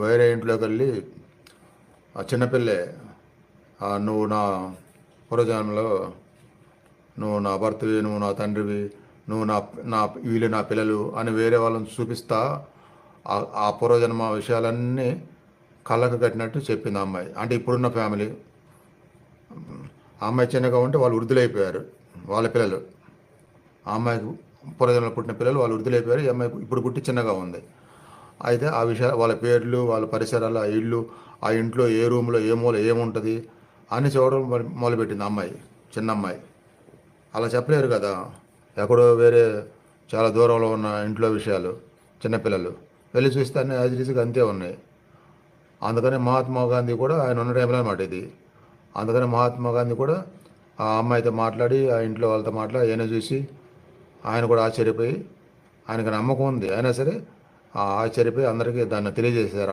వేరే ఇంట్లోకి వెళ్ళి ఆ చిన్నపిల్లే నువ్వు నా పూర్వజన్మలో నువ్వు నా భర్తవి నువ్వు నా తండ్రివి నువ్వు నా నా వీళ్ళు నా పిల్లలు అని వేరే వాళ్ళని చూపిస్తా ఆ- ఆ పూర్వజన్మ విషయాలన్నీ కళ్ళకు కట్టినట్టు చెప్పింది ఆ అమ్మాయి. అంటే ఇప్పుడున్న ఫ్యామిలీ. ఆ అమ్మాయి చిన్నగా ఉంటే వాళ్ళు వృద్ధులైపోయారు వాళ్ళ పిల్లలు. ఆ అమ్మాయికి పూర్వజన్మలో పుట్టిన పిల్లలు వాళ్ళు వృద్ధులైపోయారు ఈ అమ్మాయి ఇప్పుడు పుట్టి చిన్నగా ఉంది. అయితే ఆ విషయాలు వాళ్ళ పేర్లు వాళ్ళ పరిసరాలు ఆ ఇల్లు ఆ ఇంట్లో ఏ రూమ్లో ఏ మూల ఏముంటుంది అని చూడడం మొదలుపెట్టింది అమ్మాయి చిన్న అమ్మాయి. అలా చెప్పలేరు కదా. ఎక్కడో వేరే చాలా దూరంలో ఉన్న ఇంట్లో విషయాలు చిన్నపిల్లలు వెళ్ళి చూస్తే అన్నీ యాజ్ అంతే ఉన్నాయి. అందుకని మహాత్మా గాంధీ కూడా ఆయన ఉన్న టైంలో అనమాట ఇది. అందుకని మహాత్మా గాంధీ కూడా ఆ అమ్మాయితో మాట్లాడి ఆ ఇంట్లో వాళ్ళతో మాట్లాడి ఆయన చూసి ఆయన కూడా ఆశ్చర్యపోయి ఆయనకు నమ్మకం ఉంది. అయినా సరే ఆశ్చర్యపోయి అందరికీ దాన్ని తెలియజేశారు.